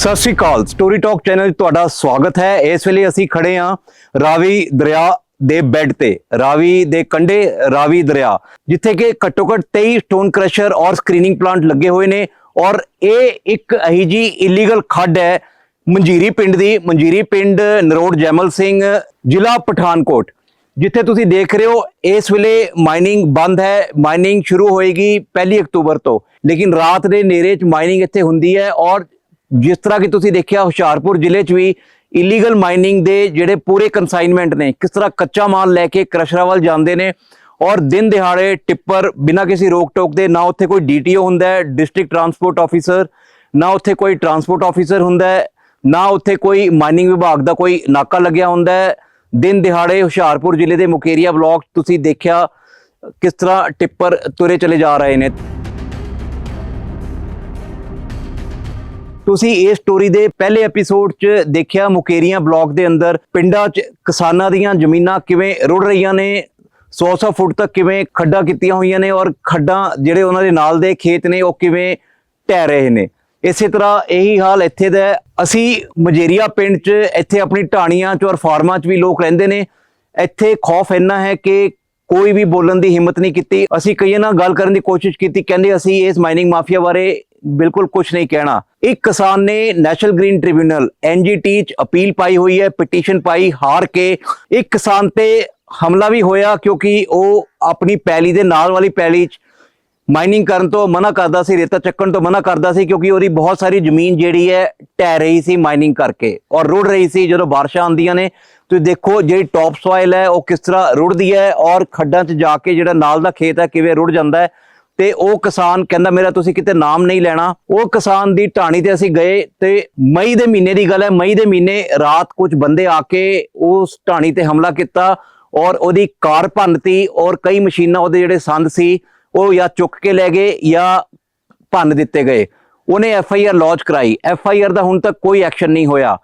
ਸਤਿ ਸ਼੍ਰੀ ਅਕਾਲ। ਸਟੋਰੀ ਟਾਕ ਚੈਨਲ 'ਚ ਤੁਹਾਡਾ ਸਵਾਗਤ ਹੈ। ਇਸ ਵੇਲੇ ਅਸੀਂ ਖੜੇ ਹਾਂ ਰਾਵੀ ਦਰਿਆ ਦੇ ਬੈੱਡ ਤੇ, ਰਾਵੀ ਦੇ ਕੰਢੇ, ਰਾਵੀ ਦਰਿਆ, ਜਿੱਥੇ ਕਿ ਘੱਟੋ ਘੱਟ 23 ਸਟੋਨ ਕ੍ਰਸ਼ਰ ਔਰ ਸਕਰੀਨਿੰਗ ਪਲਾਂਟ ਲੱਗੇ ਹੋਏ ਨੇ ਔਰ ਇਹ ਇੱਕ ਅਹੀ ਜੀ ਇਲੀਗਲ ਖੱਡ ਹੈ ਮੰਜੀਰੀ ਪਿੰਡ ਦੀ। ਮੰਜੀਰੀ ਪਿੰਡ ਨਰੋੜ ਜੈਮਲ ਸਿੰਘ, ਜ਼ਿਲ੍ਹਾ ਪਠਾਨਕੋਟ, ਜਿੱਥੇ ਤੁਸੀਂ ਦੇਖ ਰਹੇ ਹੋ ਇਸ ਵੇਲੇ ਮਾਈਨਿੰਗ ਬੰਦ ਹੈ। ਮਾਈਨਿੰਗ ਸ਼ੁਰੂ ਹੋਏਗੀ ਪਹਿਲੀ ਅਕਤੂਬਰ ਤੋਂ, ਲੇਕਿਨ ਰਾਤ ਦੇ ਹਨੇਰੇ 'ਚ ਮਾਈਨਿੰਗ ਇੱਥੇ ਹੁੰਦੀ ਹੈ ਔਰ ਜਿਸ ਤਰ੍ਹਾਂ ਕਿ ਤੁਸੀਂ ਦੇਖਿਆ ਹੁਸ਼ਿਆਰਪੁਰ ਜ਼ਿਲ੍ਹੇ 'ਚ ਵੀ ਇਲੀਗਲ ਮਾਈਨਿੰਗ ਦੇ ਜਿਹੜੇ ਪੂਰੇ ਕਨਸਾਈਨਮੈਂਟ ਨੇ, ਕਿਸ ਤਰ੍ਹਾਂ ਕੱਚਾ ਮਾਲ ਲੈ ਕੇ ਕ੍ਰਸ਼ਰਾਂ ਵੱਲ ਜਾਂਦੇ ਨੇ ਔਰ ਦਿਨ ਦਿਹਾੜੇ ਟਿੱਪਰ ਬਿਨਾਂ ਕਿਸੇ ਰੋਕ ਟੋਕ ਦੇ ਨਾ ਉੱਥੇ ਕੋਈ ਡੀਟੀਓ ਹੁੰਦਾ ਹੈ ਡਿਸਟ੍ਰਿਕਟ ਟਰਾਂਸਪੋਰਟ ਆਫੀਸਰ ਨਾ ਉੱਥੇ ਕੋਈ ਟਰਾਂਸਪੋਰਟ ਆਫੀਸਰ ਹੁੰਦਾ ਹੈ, ਨਾ ਉੱਥੇ ਕੋਈ ਮਾਈਨਿੰਗ ਵਿਭਾਗ ਦਾ ਕੋਈ ਨਾਕਾ ਲੱਗਿਆ ਹੁੰਦਾ ਹੈ। ਦਿਨ ਦਿਹਾੜੇ ਹੁਸ਼ਿਆਰਪੁਰ ਜ਼ਿਲ੍ਹੇ ਦੇ ਮੁਕੇਰੀਆ ਬਲਾਕ ਤੁਸੀਂ ਦੇਖਿਆ ਕਿਸ ਤਰ੍ਹਾਂ ਟਿੱਪਰ ਤੁਰੇ ਚਲੇ ਜਾ ਰਹੇ ਨੇ। ਤੁਸੀਂ ਇਸ ਸਟੋਰੀ ਦੇ ਪਹਿਲੇ ਐਪੀਸੋਡ 'ਚ ਦੇਖਿਆ ਮੁਕੇਰੀਆਂ ਬਲਾਕ ਦੇ ਅੰਦਰ ਪਿੰਡਾਂ 'ਚ ਕਿਸਾਨਾਂ ਦੀਆਂ ਜ਼ਮੀਨਾਂ ਕਿਵੇਂ ਰੁੜ ਰਹੀਆਂ ਨੇ 100-100 ਫੁੱਟ ਤੱਕ ਕਿਵੇਂ ਖੱਡਾਂ ਕੀਤੀਆਂ ਹੋਈਆਂ ਨੇ ਔਰ ਖੱਡਾਂ ਜਿਹੜੇ ਉਹਨਾਂ ਦੇ ਨਾਲ ਦੇ ਖੇਤ ਨੇ ਉਹ ਕਿਵੇਂ ਢਹਿ ਰਹੇ ਨੇ। ਇਸੇ ਤਰ੍ਹਾਂ ਇਹੀ ਹਾਲ ਇੱਥੇ ਦਾ ਅਸੀਂ ਮਜੇਰੀਆ ਪਿੰਡ 'ਚ ਇੱਥੇ ਆਪਣੀ ਢਾਣੀਆਂ 'ਚ ਔਰ ਫਾਰਮਾਂ 'ਚ ਵੀ ਲੋਕ ਰਹਿੰਦੇ ਨੇ। ਇੱਥੇ ਖੌਫ ਇੰਨਾ ਹੈ ਕਿ ਕੋਈ ਵੀ ਬੋਲਣ ਦੀ ਹਿੰਮਤ ਨਹੀਂ ਕੀਤੀ। ਅਸੀਂ ਕਈਆਂ ਨਾਲ ਗੱਲ ਕਰਨ ਦੀ ਕੋਸ਼ਿਸ਼ ਕੀਤੀ। ਕਹਿੰਦੇ ਅਸੀਂ ਇਸ ਮਾਈਨਿੰਗ ਮਾਫੀਆ ਬਾਰੇ ਬਿਲਕੁਲ ਕੁਝ ਨਹੀਂ ਕਹਿਣਾ। ਇੱਕ ਕਿਸਾਨ ਨੇ ਨੈਸ਼ਨਲ ਗ੍ਰੀਨ ਟ੍ਰਿਬਿਊਨਲ ਐਨਜੀਟੀ ਚ ਅਪੀਲ ਪਾਈ ਹੋਈ ਹੈ, ਪਟੀਸ਼ਨ ਪਾਈ, ਹਾਰ ਕੇ ਇੱਕ ਕਿਸਾਨ ਤੇ ਹਮਲਾ ਵੀ ਹੋਇਆ ਕਿਉਂਕਿ ਉਹ ਆਪਣੀ ਪੈਲੀ ਦੇ ਨਾਲ ਵਾਲੀ ਪੈਲੀ ਚ ਮਾਈਨਿੰਗ ਕਰਨ ਤੋਂ ਮਨਾ ਕਰਦਾ ਸੀ, ਰੇਤਾ ਚੱਕਣ ਤੋਂ ਮਨਾ ਕਰਦਾ ਸੀ ਕਿਉਂਕਿ ਉਹਦੀ ਬਹੁਤ ਸਾਰੀ ਜ਼ਮੀਨ ਜਿਹੜੀ ਹੈ ਢਹਿ ਰਹੀ ਸੀ ਮਾਈਨਿੰਗ ਕਰਕੇ ਔਰ ਰੁੜ ਰਹੀ ਸੀ ਜਦੋਂ ਬਾਰਿਸ਼ਾਂ ਆਉਂਦੀਆਂ ਨੇ। ਤੁਸੀਂ ਦੇਖੋ ਜਿਹੜੀ ਟੌਪ ਸੋਇਲ ਹੈ ਉਹ ਕਿਸ ਤਰ੍ਹਾਂ ਰੁੜਦੀ ਹੈ ਔਰ ਖੱਡਾਂ 'ਚ ਜਾ ਕੇ ਜਿਹੜਾ ਨਾਲ ਦਾ ਖੇਤ ਹੈ ਕਿਵੇਂ ਰੁੜ ਜਾਂਦਾ ਹੈ ਤੇ ਉਹ ਕਿਸਾਨ ਕਹਿੰਦਾ, ਮੇਰਾ ਤੁਸੀਂ ਕਿਤੇ ਨਾਮ ਨਹੀਂ ਲੈਣਾ। ਉਹ ਕਿਸਾਨ ਦੀ ਢਾਣੀ ਤੇ ਅਸੀਂ ਗਏ ਤੇ ਮਈ ਦੇ ਮਹੀਨੇ ਦੀ ਗੱਲ ਹੈ, ਮਈ ਦੇ ਮਹੀਨੇ ਰਾਤ ਕੁਝ ਬੰਦੇ ਆ ਕੇ ਉਸ ਢਾਣੀ ਤੇ ਹਮਲਾ ਕੀਤਾ ਔਰ ਉਹਦੀ ਕਾਰ ਭੰਨਤੀ ਔਰ ਕਈ ਮਸ਼ੀਨਾਂ ਉਹਦੇ ਜਿਹੜੇ ਸੰਦ ਸੀ, ਉਹ ਜਾਂ ਚੁੱਕ ਕੇ ਲੈ ਗਏ ਜਾਂ ਭੰਨ ਦਿੱਤੇ ਗਏ। ਉਹਨੇ ਐਫ ਆਈ ਆਰ ਲੌਂਚ ਕਰਾਈ। ਐਫ ਆਈ ਆਰ ਦਾ ਹੁਣ ਤੱਕ ਕੋਈ ਐਕਸ਼ਨ ਨਹੀਂ ਹੋਇਆ।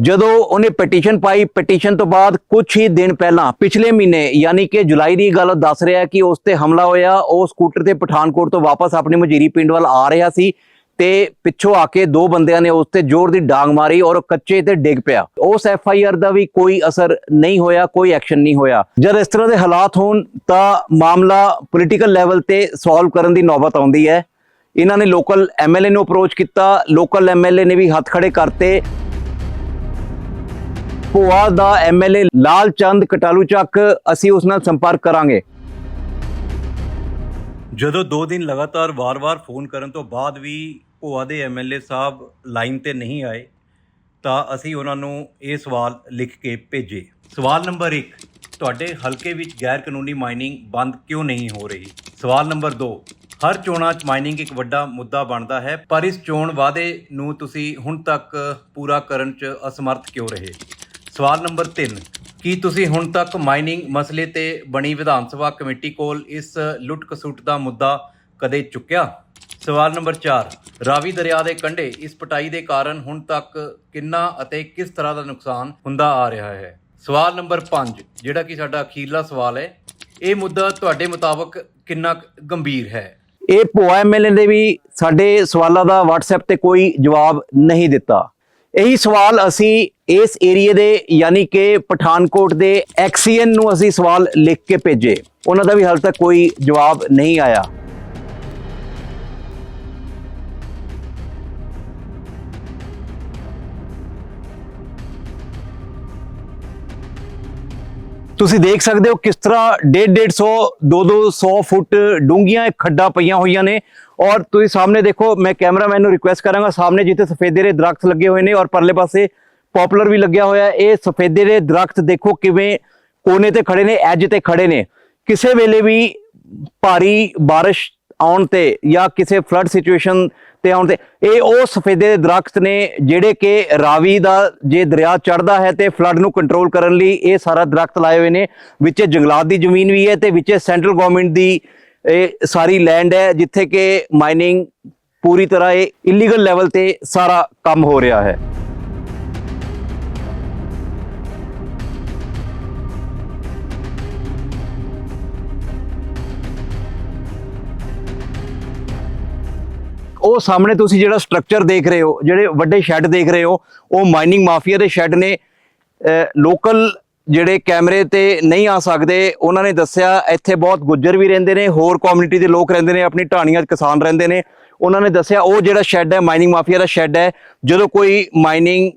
ਜਦੋਂ ਉਹਨੇ ਪਟੀਸ਼ਨ ਪਾਈ ਪਟੀਸ਼ਨ ਤੋਂ ਬਾਅਦ ਕੁਝ ਹੀ ਦਿਨ ਪਹਿਲਾਂ, ਪਿਛਲੇ ਮਹੀਨੇ, ਯਾਨੀ ਕਿ ਜੁਲਾਈ ਦੀ ਗੱਲ ਦੱਸ ਰਿਹਾ ਕਿ ਉਸ ਤੇ ਹਮਲਾ ਹੋਇਆ, ਉਹ ਸਕੂਟਰ ਤੇ ਪਠਾਨਕੋਟ ਤੋਂ ਵਾਪਸ ਆਪਣੇ ਮਜੀਰੀ ਪਿੰਡ ਵੱਲ ਆ ਰਿਹਾ ਸੀ ਤੇ ਪਿੱਛੋਂ ਆ ਕੇ ਦੋ ਬੰਦਿਆਂ ਨੇ ਉਸ ਤੇ ਜ਼ੋਰ ਦੀ ਡਾਂਗ ਮਾਰੀ ਔਰ ਕੱਚੇ ਤੇ ਡਿੱਗ ਪਿਆ। ਉਸ ਐਫ ਆਈ ਆਰ ਦਾ ਵੀ ਕੋਈ ਅਸਰ ਨਹੀਂ ਹੋਇਆ, ਕੋਈ ਐਕਸ਼ਨ ਨਹੀਂ ਹੋਇਆ। ਜਦ ਇਸ ਤਰ੍ਹਾਂ ਦੇ ਹਾਲਾਤ ਹੋਣ, ਤਾਂ ਮਾਮਲਾ ਪੋਲੀਟੀਕਲ ਲੈਵਲ ਤੇ ਸੋਲਵ ਕਰਨ ਦੀ ਨੌਬਤ ਆਉਂਦੀ ਹੈ। ਇਹਨਾਂ ਨੇ ਲੋਕਲ ਐਮਐਲਏ ਨੂੰ ਅਪਰੋਚ ਕੀਤਾ ਲੋਕਲ ਐਮਐਲਏ ਨੇ ਵੀ ਹੱਥ ਖੜੇ ਕਰਤੇ। ਭੋਆ ਦਾ ਐਮਐਲਏ ਲਾਲ ਚੰਦ ਕਟਾਲੂ ਚੱਕ ਅਸੀਂ ਉਸ ਨਾਲ ਸੰਪਰਕ ਕਰਾਂਗੇ। ਜਦੋਂ 2 ਦਿਨ ਲਗਾਤਾਰ ਵਾਰ-ਵਾਰ ਫੋਨ ਕਰਨ ਤੋਂ ਬਾਅਦ ਵੀ ਭੋਆ ਦੇ ਐਮਐਲਏ ਸਾਹਿਬ ਲਾਈਨ ਤੇ ਨਹੀਂ ਆਏ, ਤਾਂ ਅਸੀਂ ਉਹਨਾਂ ਨੂੰ ਇਹ ਸਵਾਲ ਲਿਖ ਕੇ ਭੇਜੇ। ਸਵਾਲ ਨੰਬਰ 1 ਤੁਹਾਡੇ ਹਲਕੇ ਵਿੱਚ ਗੈਰ ਕਾਨੂੰਨੀ ਮਾਈਨਿੰਗ ਬੰਦ ਕਿਉਂ ਨਹੀਂ ਹੋ ਰਹੀ? ਸਵਾਲ ਨੰਬਰ 2 ਹਰ ਚੋਣਾਂ 'ਚ ਮਾਈਨਿੰਗ ਇੱਕ ਵੱਡਾ ਮੁੱਦਾ ਬਣਦਾ ਹੈ, ਪਰ ਇਸ ਚੋਣ ਵਾਅਦੇ ਨੂੰ ਤੁਸੀਂ ਹੁਣ ਤੱਕ ਪੂਰਾ ਕਰਨ 'ਚ ਅਸਮਰਥ ਕਿਉਂ ਰਹੇ? ਸਵਾਲ ਨੰਬਰ 3 ਕੀ ਤੁਸੀਂ ਹੁਣ ਤੱਕ ਮਾਈਨਿੰਗ ਮਸਲੇ ਤੇ ਬਣੀ ਵਿਧਾਨ ਸਭਾ ਕਮੇਟੀ ਕੋਲ ਇਸ ਲੁੱਟ ਕਸੁੱਟ ਦਾ ਮੁੱਦਾ ਕਦੇ ਚੁੱਕਿਆ? ਸਵਾਲ ਨੰਬਰ 4 ਰਾਵੀ ਦਰਿਆ ਦੇ ਕੰਢੇ ਇਸ ਪਟਾਈ ਦੇ ਕਾਰਨ ਹੁਣ ਤੱਕ ਕਿੰਨਾ ਅਤੇ ਕਿਸ ਤਰ੍ਹਾਂ ਦਾ ਨੁਕਸਾਨ ਹੁੰਦਾ ਆ ਰਿਹਾ ਹੈ? ਸਵਾਲ ਨੰਬਰ 5 ਜਿਹੜਾ ਕਿ ਸਾਡਾ ਅਖੀਰਲਾ ਸਵਾਲ ਹੈ, ਇਹ ਮੁੱਦਾ ਤੁਹਾਡੇ ਮੁਤਾਬਕ ਕਿੰਨਾ ਕੁ ਗੰਭੀਰ ਹੈ? ਇਹ ਭੋਆ ਐਮਐਲਏ ਨੇ ਵੀ ਸਾਡੇ ਸਵਾਲਾਂ ਦਾ WhatsApp ਤੇ ਕੋਈ ਜਵਾਬ ਨਹੀਂ ਦਿੱਤਾ। ਇਹੀ ਸਵਾਲ ਅਸੀਂ ਇਸ ਏਰੀਏ ਦੇ ਯਾਨੀ ਕਿ ਪਠਾਨਕੋਟ ਦੇ ਐਕਸੀਐਨ ਨੂੰ ਅਸੀਂ ਸਵਾਲ ਲਿਖ ਕੇ ਭੇਜੇ। ਉਹਨਾਂ ਦਾ ਵੀ ਹਾਲ ਤੱਕ ਕੋਈ ਜਵਾਬ ਨਹੀਂ ਆਇਆ। ਤੁਸੀਂ ਦੇਖ ਸਕਦੇ ਹੋ ਕਿਸ ਤਰ੍ਹਾਂ 1.5 150 2-200 ਫੁੱਟ ਡੂੰਘੀਆਂ ਇਹ ਖੱਡਾਂ ਪਈਆਂ ਹੋਈਆਂ ਨੇ। ਔਰ ਤੁਸੀਂ ਸਾਹਮਣੇ ਦੇਖੋ, ਮੈਂ ਕੈਮਰਾਮੈਨ ਨੂੰ ਰਿਕੁਐਸਟ ਕਰਾਂਗਾ, ਸਾਹਮਣੇ ਜਿੱਥੇ ਸਫੇਦੇ ਦੇ ਦਰਖਤ ਲੱਗੇ ਹੋਏ ਨੇ ਔਰ ਪਰਲੇ ਪਾਸੇ ਪਪੂਲਰ ਵੀ ਲੱਗਿਆ ਹੋਇਆ ਇਹ ਸਫੇਦੇ ਦੇ ਦਰਖਤ ਦੇਖੋ ਕਿਵੇਂ ਕੋਨੇ ਤੇ ਖੜੇ ਨੇ ਐਜ ਤੇ ਖੜੇ ਨੇ। ਕਿਸੇ ਵੇਲੇ ਵੀ ਭਾਰੀ ਬਾਰਿਸ਼ ਆਉਣ ਤੇ ਜਾਂ ਕਿਸੇ ਫਲੱਡ ਸਿਚੁਏਸ਼ਨ ਤੇ ਆਉਣ ਤੇ, ਇਹ ਉਹ ਸਫੇਦੇ ਦੇ ਦਰਖਤ ਨੇ ਜਿਹੜੇ ਕਿ ਰਾਵੀ ਦਾ ਜੇ ਦਰਿਆ ਚੜਦਾ ਹੈ ਤੇ ਫਲੱਡ ਨੂੰ ਕੰਟਰੋਲ ਕਰਨ ਲਈ ਇਹ ਸਾਰਾ ਦਰਖਤ ਲਾਏ ਹੋਏ ਨੇ। ਵਿੱਚ ਜੰਗਲਾਤ ਦੀ ਜ਼ਮੀਨ ਵੀ ਹੈ ਤੇ ਵਿੱਚ ਸੈਂਟਰਲ ਗਵਰਨਮੈਂਟ ਦੀ ਇਹ ਸਾਰੀ ਲੈਂਡ ਹੈ ਜਿੱਥੇ ਕਿ ਮਾਈਨਿੰਗ ਪੂਰੀ ਤਰ੍ਹਾਂ ਇਹ ਇਲੀਗਲ ਲੈਵਲ ਤੇ ਸਾਰਾ ਕੰਮ ਹੋ ਰਿਹਾ ਹੈ। ਉਹ ਸਾਹਮਣੇ ਤੁਸੀਂ ਜਿਹੜਾ ਸਟਰਕਚਰ ਦੇਖ ਰਹੇ ਹੋ, ਜਿਹੜੇ ਵੱਡੇ ਸ਼ੈੱਡ ਦੇਖ ਰਹੇ ਹੋ, ਉਹ ਮਾਈਨਿੰਗ ਮਾਫੀਆ ਦੇ ਸ਼ੈੱਡ ਨੇ। ਲੋਕਲ ਜਿਹੜੇ ਕੈਮਰੇ ਤੇ ਨਹੀਂ ਆ ਸਕਦੇ, ਉਹਨਾਂ ਨੇ ਦੱਸਿਆ ਇੱਥੇ ਬਹੁਤ ਗੁੱਜਰ ਵੀ ਰਹਿੰਦੇ ਨੇ, ਹੋਰ ਕਮਿਊਨਿਟੀ ਦੇ ਲੋਕ ਰਹਿੰਦੇ ਨੇ, ਆਪਣੀ ਢਾਣੀਆਂ 'ਚ ਕਿਸਾਨ ਰਹਿੰਦੇ ਨੇ। ਉਹਨਾਂ ਨੇ ਦੱਸਿਆ ਉਹ ਜਿਹੜਾ ਸ਼ੈੱਡ ਹੈ ਮਾਈਨਿੰਗ ਮਾਫੀਆ ਦਾ ਸ਼ੈੱਡ ਹੈ, ਜਦੋਂ ਕੋਈ ਮਾਈਨਿੰਗ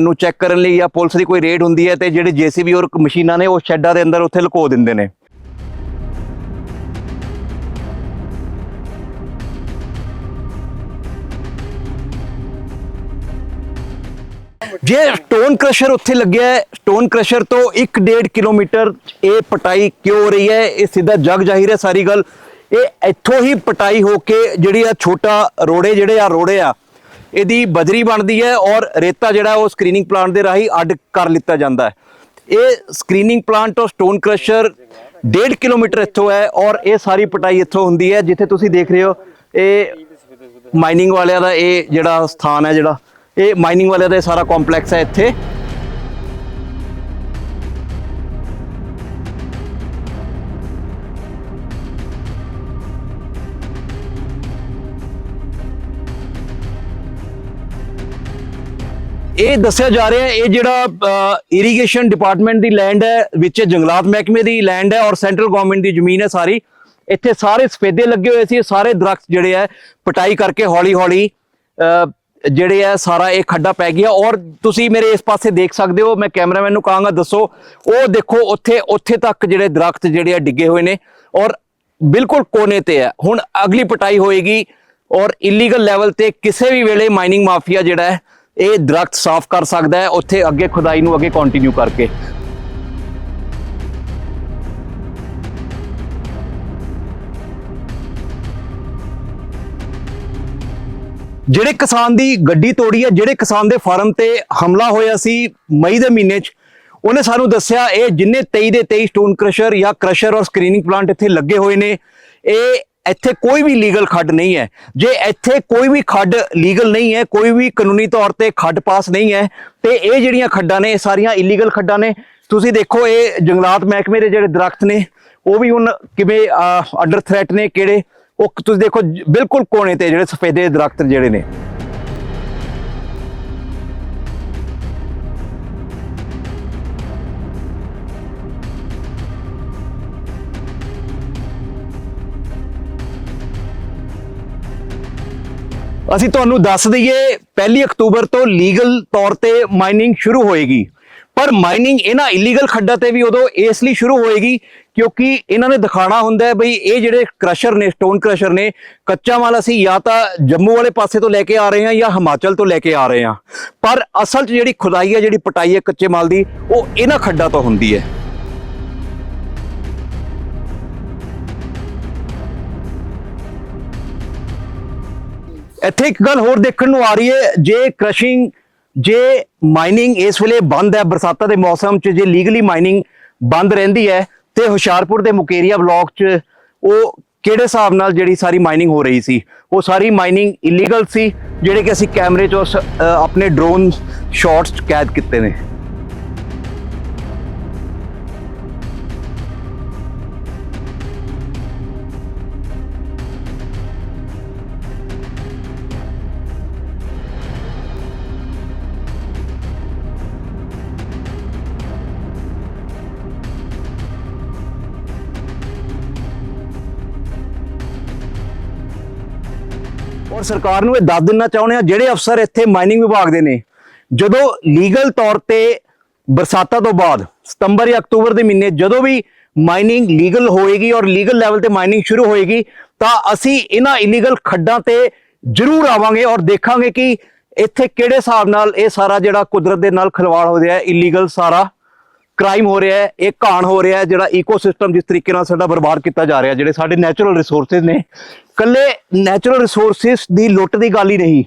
ਨੂੰ ਚੈੱਕ ਕਰਨ ਲਈ ਜਾਂ ਪੁਲਿਸ ਦੀ ਕੋਈ ਰੇਡ ਹੁੰਦੀ ਹੈ ਤੇ ਜਿਹੜੇ ਜੀਸੀਬੀ ਔਰ ਮਸ਼ੀਨਾਂ ਨੇ ਉਹ ਸ਼ੈੱਡਾਂ ਦੇ ਅੰਦਰ ਉੱਥੇ ਲੁਕੋ ਦਿੰਦੇ ਨੇ। ਜੇ ਸਟੋਨ ਕ੍ਰਸ਼ਰ ਉੱਥੇ ਲੱਗਿਆ ਹੈ, ਸਟੋਨ ਕ੍ਰਸ਼ਰ ਤੋਂ 1.5 ਕਿਲੋਮੀਟਰ ਇਹ ਪਟਾਈ ਕਿਉਂ ਹੋ ਰਹੀ ਹੈ? ਇਹ ਸਿੱਧਾ ਜਗ ਜ਼ਾਹਿਰ ਹੈ ਸਾਰੀ ਗੱਲ। ਇਹ ਇੱਥੋਂ ਹੀ ਪਟਾਈ ਹੋ ਕੇ ਜਿਹੜੀ ਆ ਛੋਟਾ ਰੋੜੇ ਜਿਹੜੇ ਆ ਰੋੜੇ ਆ, ਇਹਦੀ ਬਜਰੀ ਬਣਦੀ ਹੈ ਔਰ ਰੇਤਾ ਜਿਹੜਾ ਉਹ ਸਕਰੀਨਿੰਗ ਪਲਾਂਟ ਦੇ ਰਾਹੀਂ ਅੱਡ ਕਰ ਲਿੱਤਾ ਜਾਂਦਾ ਹੈ। ਇਹ ਸਕਰੀਨਿੰਗ ਪਲਾਂਟ ਤੋਂ ਸਟੋਨ ਕ੍ਰਸ਼ਰ 1.5 ਕਿਲੋਮੀਟਰ ਇੱਥੋਂ ਹੈ ਔਰ ਇਹ ਸਾਰੀ ਪਟਾਈ ਇੱਥੋਂ ਹੁੰਦੀ ਹੈ। ਜਿੱਥੇ ਤੁਸੀਂ ਦੇਖ ਰਹੇ ਹੋ, ਇਹ ਮਾਈਨਿੰਗ ਵਾਲਿਆਂ ਦਾ ਇਹ ਜਿਹੜਾ ਸਥਾਨ ਹੈ ਜਿਹੜਾ ਇਹ ਮਾਈਨਿੰਗ ਵਾਲਿਆਂ ਦਾ ਇਹ ਸਾਰਾ ਕੰਪਲੈਕਸ ਹੈ ਇੱਥੇ। ਇਹ ਦੱਸਿਆ ਜਾ ਰਿਹਾ ਹੈ ਇਹ ਜਿਹੜਾ ਇਰੀਗੇਸ਼ਨ ਡਿਪਾਰਟਮੈਂਟ ਦੀ ਲੈਂਡ ਹੈ ਵਿੱਚ ਜੰਗਲਾਤ ਮਹਿਕਮੇ ਦੀ ਲੈਂਡ ਹੈ ਔਰ ਸੈਂਟਰਲ ਗਵਰਨਮੈਂਟ ਦੀ ਜ਼ਮੀਨ ਹੈ ਸਾਰੀ। ਇੱਥੇ ਸਾਰੇ ਸਫੇਦੇ ਲੱਗੇ ਹੋਏ ਸੀ ਸਾਰੇ ਦਰਖਤ ਜਿਹੜੇ ਹੈ ਪਟਾਈ ਕਰਕੇ ਹੌਲੀ ਹੌਲੀ ਅ, ਜਿਹੜੇ ਹੈ ਸਾਰਾ ਇਹ ਖੱਡਾ ਪੈ ਗਿਆ ਔਰ ਤੁਸੀਂ ਮੇਰੇ ਇਸ ਪਾਸੇ ਦੇਖ ਸਕਦੇ ਹੋ, ਮੈਂ ਕੈਮਰਾਮੈਨ ਨੂੰ ਕਹਾਂਗਾ ਦੱਸੋ, ਉਹ ਦੇਖੋ ਉੱਥੇ ਉੱਥੇ ਤੱਕ ਜਿਹੜੇ ਦਰਖਤ ਜਿਹੜੇ ਆ ਡਿੱਗੇ ਹੋਏ ਨੇ ਔਰ ਬਿਲਕੁਲ ਕੋਨੇ ਤੇ ਹੈ। ਹੁਣ ਅਗਲੀ ਪਟਾਈ ਹੋਏਗੀ ਔਰ ਇਲੀਗਲ ਲੈਵਲ ਤੇ ਕਿਸੇ ਵੀ ਵੇਲੇ ਮਾਈਨਿੰਗ ਮਾਫੀਆ ਜਿਹੜਾ ਹੈ, ਇਹ ਦਰਖਤ ਸਾਫ਼ ਕਰ ਸਕਦਾ ਹੈ, ਉੱਥੇ ਅੱਗੇ ਖੁਦਾਈ ਨੂੰ ਅੱਗੇ ਕੰਟੀਨਿਊ ਕਰਕੇ। ਜਿਹੜੇ ਕਿਸਾਨ ਦੀ ਗੱਡੀ ਤੋੜੀ ਹੈ ਜਿਹੜੇ ਕਿਸਾਨ ਦੇ ਫਾਰਮ ਤੇ ਹਮਲਾ ਹੋਇਆ ਸੀ ਮਈ ਦੇ ਮਹੀਨੇ 'ਚ, ਉਹਨੇ ਸਾਨੂੰ ਦੱਸਿਆ ਇਹ ਜਿੰਨੇ 23 ਦੇ 23 ਸਟੋਨ ਕ੍ਰਸ਼ਰ ਜਾਂ ਕ੍ਰਸ਼ਰ ਔਰ ਸਕਰੀਨਿੰਗ ਪਲਾਂਟ ਇੱਥੇ ਲੱਗੇ ਹੋਏ ਨੇ, ਇਹ ਇੱਥੇ ਕੋਈ ਵੀ ਲੀਗਲ ਖੱਡ ਨਹੀਂ ਹੈ। ਜੇ ਇੱਥੇ ਕੋਈ ਵੀ ਖੱਡ ਲੀਗਲ ਨਹੀਂ ਹੈ, ਕੋਈ ਵੀ ਕਾਨੂੰਨੀ ਤੌਰ ਤੇ ਖੱਡ ਪਾਸ ਨਹੀਂ ਹੈ, ਤੇ ਇਹ ਜਿਹੜੀਆਂ ਖੱਡਾਂ ਨੇ, ਇਹ ਸਾਰੀਆਂ ਇਲੀਗਲ ਖੱਡਾਂ ਨੇ, ਤੁਸੀਂ ਦੇਖੋ ਇਹ ਜੰਗਲਾਤ ਮਹਿਕਮੇ ਦੇ ਜਿਹੜੇ ਦਰਖਤ ਨੇ, ਉਹ ਵੀ ਹੁਣ ਕਿਵੇਂ ਅੰਡਰ ਥ੍ਰੈਟ ਨੇ ਕਿਹੜੇ? ਉਹ ਤੁਸੀਂ ਦੇਖੋ ਬਿਲਕੁਲ ਕੋਨੇ ਤੇ ਜਿਹੜੇ ਸਫੇਦੇ ਦਰਖਤ ਜਿਹੜੇ ਨੇ। ਅਸੀਂ ਤੁਹਾਨੂੰ ਦੱਸ ਦਈਏ, ਪਹਿਲੀ ਅਕਤੂਬਰ ਤੋਂ ਲੀਗਲ ਤੌਰ ਤੇ ਮਾਈਨਿੰਗ ਸ਼ੁਰੂ ਹੋਏਗੀ। ਪਰ ਮਾਈਨਿੰਗ ਇਹਨਾਂ ਇਲੀਗਲ ਖੱਡਾਂ ਤੇ ਵੀ ਉਦੋਂ ਇਸ ਲਈ ਸ਼ੁਰੂ ਹੋਏਗੀ ਕਿਉਂਕਿ ਇਹਨਾਂ ਨੇ ਦਿਖਾਣਾ ਹੁੰਦਾ ਹੈ ਬਈ ਇਹ ਜਿਹੜੇ ਕ੍ਰਸ਼ਰ ਨੇ ਸਟੋਨ ਕ੍ਰਸ਼ਰ ਨੇ, ਕੱਚਾ ਮਾਲ ਅਸੀਂ ਜਾਂ ਤਾਂ ਜੰਮੂ ਵਾਲੇ ਪਾਸੇ ਤੋਂ ਲੈ ਕੇ ਆ ਰਹੇ ਹਾਂ ਜਾਂ ਹਿਮਾਚਲ ਤੋਂ ਲੈ ਕੇ ਆ ਰਹੇ ਹਾਂ। ਪਰ ਅਸਲ 'ਚ ਜਿਹੜੀ ਖੁਦਾਈ ਹੈ, ਜਿਹੜੀ ਪਟਾਈ ਹੈ ਕੱਚੇ ਮਾਲ ਦੀ, ਉਹ ਇਹਨਾਂ ਖੱਡਾਂ ਤੋਂ ਹੁੰਦੀ ਹੈ। ਇੱਥੇ ਇੱਕ ਗੱਲ ਹੋਰ ਦੇਖਣ ਨੂੰ ਆ ਰਹੀ ਹੈ, ਜੇ ਕ੍ਰਸ਼ਿੰਗ ਜੇ ਮਾਈਨਿੰਗ ਇਸ ਵੇਲੇ ਬੰਦ ਹੈ, ਬਰਸਾਤਾਂ ਦੇ ਮੌਸਮ 'ਚ ਜੇ ਲੀਗਲੀ ਮਾਈਨਿੰਗ ਬੰਦ ਰਹਿੰਦੀ ਹੈ ਤੇ ਹੁਸ਼ਿਆਰਪੁਰ ਦੇ ਮੁਕੇਰੀਆ ਬਲਾਕ 'ਚ ਉਹ ਕਿਹੜੇ ਹਿਸਾਬ ਨਾਲ ਜਿਹੜੀ ਸਾਰੀ ਮਾਈਨਿੰਗ ਹੋ ਰਹੀ ਸੀ? ਉਹ ਸਾਰੀ ਮਾਈਨਿੰਗ ਇਲੀਗਲ ਸੀ, ਜਿਹੜੇ ਕਿ ਅਸੀਂ ਕੈਮਰੇ 'ਚੋਂ ਸ- ਆਪਣੇ ਡਰੋਨ ਸ਼ਾਟਸ ਕੈਦ ਕੀਤੇ ਨੇ। ਸਰਕਾਰ ਨੂੰ ਇਹ ਦੱਸ ਦੇਣਾ ਚਾਹੁੰਦੇ ਆ ਜਿਹੜੇ ਅਫਸਰ ਇੱਥੇ ਮਾਈਨਿੰਗ ਵਿਭਾਗ ਦੇ ਨੇ, ਜਦੋਂ ਲੀਗਲ ਤੌਰ ਤੇ ਬਰਸਾਤਾਂ ਤੋਂ ਬਾਅਦ, ਸਤੰਬਰ ਜਾਂ ਅਕਤੂਬਰ ਦੇ ਮਹੀਨੇ ਜਦੋਂ ਵੀ ਮਾਈਨਿੰਗ ਲੀਗਲ ਹੋਏਗੀ ਔਰ ਲੀਗਲ ਲੈਵਲ ਤੇ ਮਾਈਨਿੰਗ ਸ਼ੁਰੂ ਹੋਏਗੀ, ਤਾਂ ਅਸੀਂ ਇਹਨਾਂ ਇਲੀਗਲ ਖੱਡਾਂ ਤੇ ਜ਼ਰੂਰ ਆਵਾਂਗੇ ਔਰ ਦੇਖਾਂਗੇ ਕਿ ਇੱਥੇ ਕਿਹੜੇ ਹਿਸਾਬ ਨਾਲ ਇਹ ਸਾਰਾ ਜਿਹੜਾ ਕੁਦਰਤ ਦੇ ਨਾਲ ਖਿਲਵਾੜ ਹੋ ਰਿਹਾ ਹੈ ਇਲੀਗਲ ਸਾਰਾ ਕ੍ਰਾਈਮ ਹੋ ਰਿਹਾ ਹੈ, ਇਹ ਘਾਣ ਹੋ ਰਿਹਾ ਹੈ, ਜਿਹੜਾ ਈਕੋਸਿਸਟਮ ਜਿਸ ਤਰੀਕੇ ਨਾਲ ਸਾਡਾ ਬਰਬਾਦ ਕੀਤਾ ਜਾ ਰਿਹਾ, ਜਿਹੜੇ ਸਾਡੇ ਨੈਚੁਰਲ ਰਿਸੋਰਸਸ ਨੇ ਕੱਲੇ ਨੈਚੁਰਲ ਰਿਸੋਰਸਸ ਦੀ ਲੁੱਟ ਦੀ ਗੱਲ ਹੀ ਨਹੀਂ।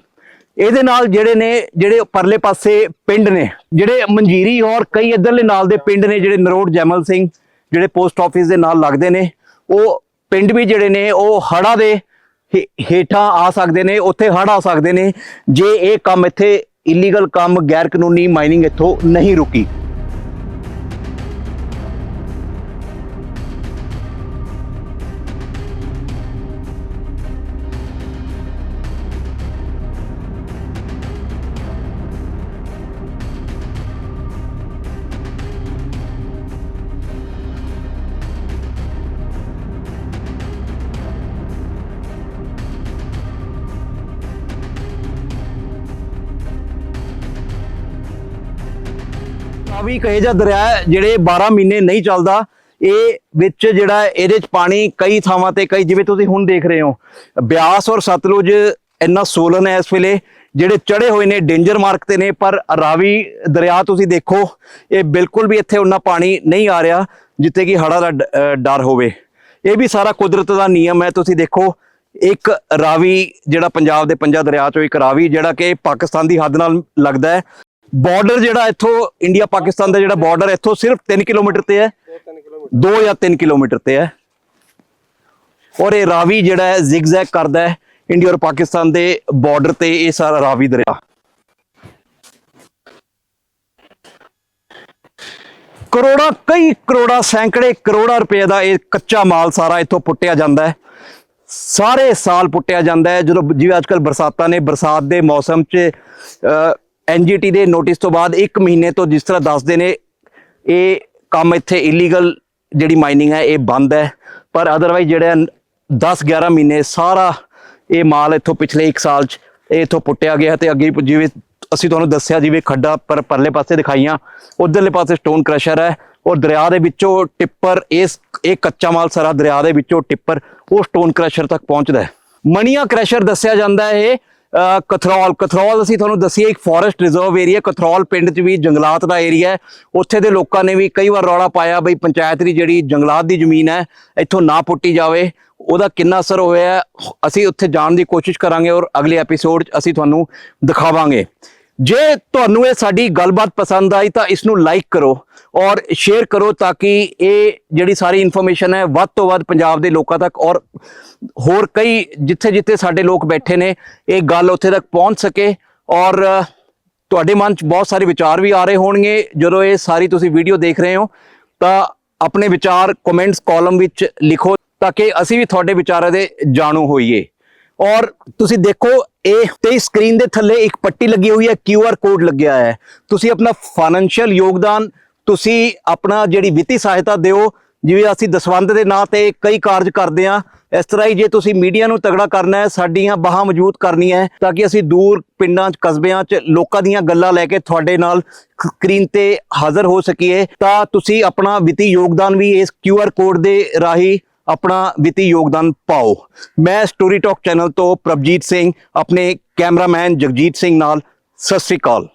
ਇਹਦੇ ਨਾਲ ਜਿਹੜੇ ਨੇ, ਜਿਹੜੇ ਪਰਲੇ ਪਾਸੇ ਪਿੰਡ ਨੇ, ਜਿਹੜੇ ਮੰਜੀਰੀ ਔਰ ਕਈ ਇਧਰਲੇ ਨਾਲ ਦੇ ਪਿੰਡ ਨੇ, ਜਿਹੜੇ ਨਰੋੜ ਜੈਮਲ ਸਿੰਘ, ਜਿਹੜੇ ਪੋਸਟ ਆਫਿਸ ਦੇ ਨਾਲ ਲੱਗਦੇ ਨੇ, ਉਹ ਪਿੰਡ ਵੀ ਜਿਹੜੇ ਨੇ, ਉਹ ਹੜਾ ਦੇ ਹੇ- ਹੇਠਾਂ ਆ ਸਕਦੇ ਨੇ, ਉੱਥੇ ਹੜ ਆ ਸਕਦੇ ਨੇ, ਜੇ ਇਹ ਕੰਮ ਇੱਥੇ ਇਲੀਗਲ ਕੰਮ ਗੈਰ ਕਾਨੂੰਨੀ ਮਾਈਨਿੰਗ ਇੱਥੋਂ ਨਹੀਂ ਰੁਕੀ। ਰਾਵੀ ਕਹੇ ਜਾਂ ਦਰਿਆ ਹੈ, ਜਿਹੜੇ 12 ਮਹੀਨੇ ਨਹੀਂ ਚੱਲਦਾ ਇਹ ਵਿੱਚ ਜਿਹੜਾ ਇਹਦੇ ਚ ਪਾਣੀ ਕਈ ਥਾਵਾਂ ਤੇ ਕਈ ਜਿਵੇਂ ਤੁਸੀਂ ਹੁਣ ਦੇਖ ਰਹੇ ਹੋ ਬਿਆਸ ਔਰ ਸਤਲੁਜ ਇੰਨਾ ਸੋਲਨ ਹੈ ਇਸ ਵੇਲੇ ਜਿਹੜੇ ਚੜੇ ਹੋਏ ਨੇ ਡੇਂਜਰ ਮਾਰਕ ਤੇ ਨੇ ਪਰ ਰਾਵੀ ਦਰਿਆ ਤੁਸੀਂ ਦੇਖੋ ਇਹ ਬਿਲਕੁਲ ਵੀ ਇੱਥੇ ਉਹਨਾਂ ਪਾਣੀ ਨਹੀਂ ਆ ਰਿਹਾ ਜਿੱਥੇ ਕਿ ਹੜਾ ਦਾ ਡਰ ਹੋਵੇ। ਇਹ ਵੀ ਸਾਰਾ ਕੁਦਰਤ ਦਾ ਨਿਯਮ ਹੈ ਤੁਸੀਂ ਦੇਖੋ ਇੱਕ ਰਾਵੀ ਜਿਹੜਾ ਪੰਜਾਬ ਦੇ ਪੰਜਾ ਦਰਿਆ ਚੋਂ ਇੱਕ ਰਾਵੀ ਜਿਹੜਾ ਕਿ ਪਾਕਿਸਤਾਨ ਦੀ ਹੱਦ ਨਾਲ ਲੱਗਦਾ ਹੈ ਬਾਰਡਰ ਜਿਹੜਾ ਇੱਥੋਂ ਇੰਡੀਆ ਪਾਕਿਸਤਾਨ ਦਾ ਜਿਹੜਾ ਬਾਰਡਰ ਇੱਥੋਂ ਸਿਰਫ 3 ਕਿਲੋਮੀਟਰ ਤੇ ਹੈ। 2 ਜਾਂ 3 ਕਿਲੋਮੀਟਰ ਤੇ ਹੈ। ਔਰ ਇਹ ਰਾਵੀ ਜਿਹੜਾ ਹੈ ਜ਼ਿਗਜ਼ੈਗ ਕਰਦਾ ਹੈ, ਇੰਡੀਆ ਔਰ ਪਾਕਿਸਤਾਨ ਦੇ ਬਾਰਡਰ ਤੇ ਇਹ ਸਾਰਾ ਰਾਵੀ ਦਰਿਆ। ਕਰੋੜਾਂ, ਕਈ ਕਰੋੜਾਂ, ਸੈਂਕੜੇ ਕਰੋੜਾਂ ਰੁਪਏ ਦਾ ਇਹ ਕੱਚਾ ਮਾਲ ਸਾਰਾ ਇੱਥੋਂ ਪੁੱਟਿਆ ਜਾਂਦਾ ਹੈ। ਸਾਰੇ ਸਾਲ ਪੁੱਟਿਆ ਜਾਂਦਾ ਹੈ, ਜਦੋਂ ਜਿਵੇਂ ਅੱਜਕੱਲ ਬਰਸਾਤਾਂ ਨੇ, ਬਰਸਾਤ ਦੇ ਮੌਸਮ 'ਚ ਐਨਜੀਟੀ ਦੇ ਨੋਟਿਸ ਤੋਂ ਬਾਅਦ 1 ਮਹੀਨੇ ਤੋਂ ਜਿਸ ਤਰ੍ਹਾਂ ਦੱਸਦੇ ਨੇ, ਇਹ ਕੰਮ ਇੱਥੇ ਇਲੀਗਲ ਜਿਹੜੀ ਮਾਈਨਿੰਗ ਹੈ, ਇਹ ਬੰਦ ਹੈ। ਪਰ ਅਦਰਵਾਈਜ਼ ਜਿਹੜਾ 10 11 ਮਹੀਨੇ ਸਾਰਾ ਇਹ ਮਾਲ ਇੱਥੋਂ ਪਿਛਲੇ 1 ਸਾਲ 'ਚ ਇਹ ਇੱਥੋਂ ਪੁੱਟਿਆ ਗਿਆ ਤੇ ਅੱਗੇ ਜਿਵੇਂ ਅਸੀਂ ਤੁਹਾਨੂੰ ਦੱਸਿਆ ਜਿਵੇਂ ਖੱਡਾ ਪਰ ਪਰਲੇ ਪਾਸੇ ਦਿਖਾਈਆਂ, ਉਧਰਲੇ ਪਾਸੇ ਸਟੋਨ ਕ੍ਰਸ਼ਰ ਹੈ ਔਰ ਦਰਿਆ ਦੇ ਵਿੱਚੋਂ ਟਿੱਪਰ ਇਸ ਇਹ ਕੱਚਾ ਮਾਲ ਸਾਰਾ ਦਰਿਆ ਦੇ ਵਿੱਚੋਂ ਟਿੱਪਰ ਉਹ ਸਟੋਨ ਕ੍ਰਸ਼ਰ ਤੱਕ ਪਹੁੰਚਦਾ ਹੈ। ਮਣੀਆਂ ਕ੍ਰਸ਼ਰ ਦੱਸਿਆ ਜਾਂਦਾ ਹੈ ਇਹ ਕਥਰੌਲ। ਕਥਰੌਲ ਅਸੀਂ ਤੁਹਾਨੂੰ ਦੱਸੀਏ, ਇੱਕ ਫੋਰੈਸਟ ਰਿਜ਼ਰਵ ਏਰੀਆ ਕਥਰੌਲ ਪਿੰਡ 'ਚ ਵੀ ਜੰਗਲਾਤ ਦਾ ਏਰੀਆ ਹੈ। ਉੱਥੇ ਦੇ ਲੋਕਾਂ ਨੇ ਵੀ ਕਈ ਵਾਰ ਰੌਲਾ ਪਾਇਆ ਬਈ ਪੰਚਾਇਤ ਦੀ ਜਿਹੜੀ ਜੰਗਲਾਤ ਦੀ ਜ਼ਮੀਨ ਹੈ, ਇੱਥੋਂ ਨਾ ਪੁੱਟੀ ਜਾਵੇ। ਉਹਦਾ ਕਿੰਨਾ ਅਸਰ ਹੋਇਆ ਅਸੀਂ ਉੱਥੇ ਜਾਣ ਦੀ ਕੋਸ਼ਿਸ਼ ਕਰਾਂਗੇ ਔਰ ਅਗਲੇ ਐਪੀਸੋਡ 'ਚ ਅਸੀਂ ਤੁਹਾਨੂੰ ਦਿਖਾਵਾਂਗੇ। ਜੇ ਤੁਹਾਨੂੰ ਇਹ ਸਾਡੀ ਗੱਲਬਾਤ ਪਸੰਦ ਆਈ ਤਾਂ ਇਸ ਨੂੰ ਲਾਈਕ ਕਰੋ ਔਰ ਸ਼ੇਅਰ ਕਰੋ ਤਾਂ ਕਿ ਇਹ ਜਿਹੜੀ ਸਾਰੀ ਇਨਫੋਰਮੇਸ਼ਨ ਹੈ ਵੱਧ ਤੋਂ ਵੱਧ ਪੰਜਾਬ ਦੇ ਲੋਕਾਂ ਤੱਕ ਔਰ ਹੋਰ ਕਈ ਜਿੱਥੇ ਜਿੱਥੇ ਸਾਡੇ ਲੋਕ ਬੈਠੇ ਨੇ, ਇਹ ਗੱਲ ਉੱਥੇ ਤੱਕ ਪਹੁੰਚ ਸਕੇ ਔਰ ਤੁਹਾਡੇ ਮਨ 'ਚ ਬਹੁਤ ਸਾਰੇ ਵਿਚਾਰ ਵੀ ਆ ਰਹੇ ਹੋਣਗੇ। ਜਦੋਂ ਇਹ ਸਾਰੀ ਤੁਸੀਂ ਵੀਡੀਓ ਦੇਖ ਰਹੇ ਹੋ, ਤਾਂ ਆਪਣੇ ਵਿਚਾਰ ਕਮੈਂਟਸ ਕਾਲਮ ਵਿੱਚ ਲਿਖੋ ਤਾਂ ਕਿ ਅਸੀਂ ਵੀ ਤੁਹਾਡੇ ਵਿਚਾਰਾਂ ਦੇ ਜਾਣੂ ਹੋਈਏ। ਔਰ ਤੁਸੀਂ ਦੇਖੋ, ਇਹ ਤੇ ਸਕਰੀਨ ਦੇ ਥੱਲੇ ਇੱਕ ਪੱਟੀ ਲੱਗੀ ਹੋਈ ਹੈ ਕਿਊ ਆਰ ਕੋਡ ਲੱਗਿਆ ਹੈ। ਤੁਸੀਂ ਆਪਣਾ ਫਾਈਨੈਂਸ਼ੀਅਲ ਯੋਗਦਾਨ, ਤੁਸੀਂ ਆਪਣਾ ਜਿਹੜੀ ਵਿੱਤੀ ਸਹਾਇਤਾ ਦਿਓ, ਜਿਵੇਂ ਅਸੀਂ ਦਸਵੰਦ ਦੇ ਨਾਂ ਤੇ ਕਈ ਕਾਰਜ ਕਰਦੇ ਆ ਇਸ ਤਰ੍ਹਾਂ ਹੀ ਜੇ ਤੁਸੀਂ ਮੀਡੀਆ ਨੂੰ ਤਗੜਾ ਕਰਨਾ ਹੈ, ਸਾਡੀਆਂ ਬਾਹਾਂ ਮਜ਼ਬੂਤ ਕਰਨੀਆਂ ਹੈ, ਤਾਂ ਕਿ ਅਸੀਂ ਦੂਰ ਪਿੰਡਾਂ 'ਚ, ਕਸਬਿਆਂ 'ਚ, ਲੋਕਾਂ ਦੀਆਂ ਗੱਲਾਂ ਲੈ ਕੇ ਤੁਹਾਡੇ ਨਾਲ ਸਕਰੀਨ ਤੇ ਹਾਜ਼ਰ ਹੋ ਸਕੀਏ, ਤਾਂ ਤੁਸੀਂ ਆਪਣਾ ਵਿੱਤੀ ਯੋਗਦਾਨ ਵੀ ਇਸ ਕਿਊ ਆਰ ਕੋਡ ਦੇ ਰਾਹੀਂ ਆਪਣਾ ਵਿੱਤੀ ਯੋਗਦਾਨ ਪਾਓ। ਮੈਂ ਸਟੋਰੀ ਟਾਕ ਚੈਨਲ ਤੋਂ ਪ੍ਰਭਜੀਤ ਸਿੰਘ, ਆਪਣੇ ਕੈਮਰਾਮੈਨ ਜਗਜੀਤ ਸਿੰਘ ਨਾਲ, ਸਤਿ ਸ੍ਰੀ ਅਕਾਲ।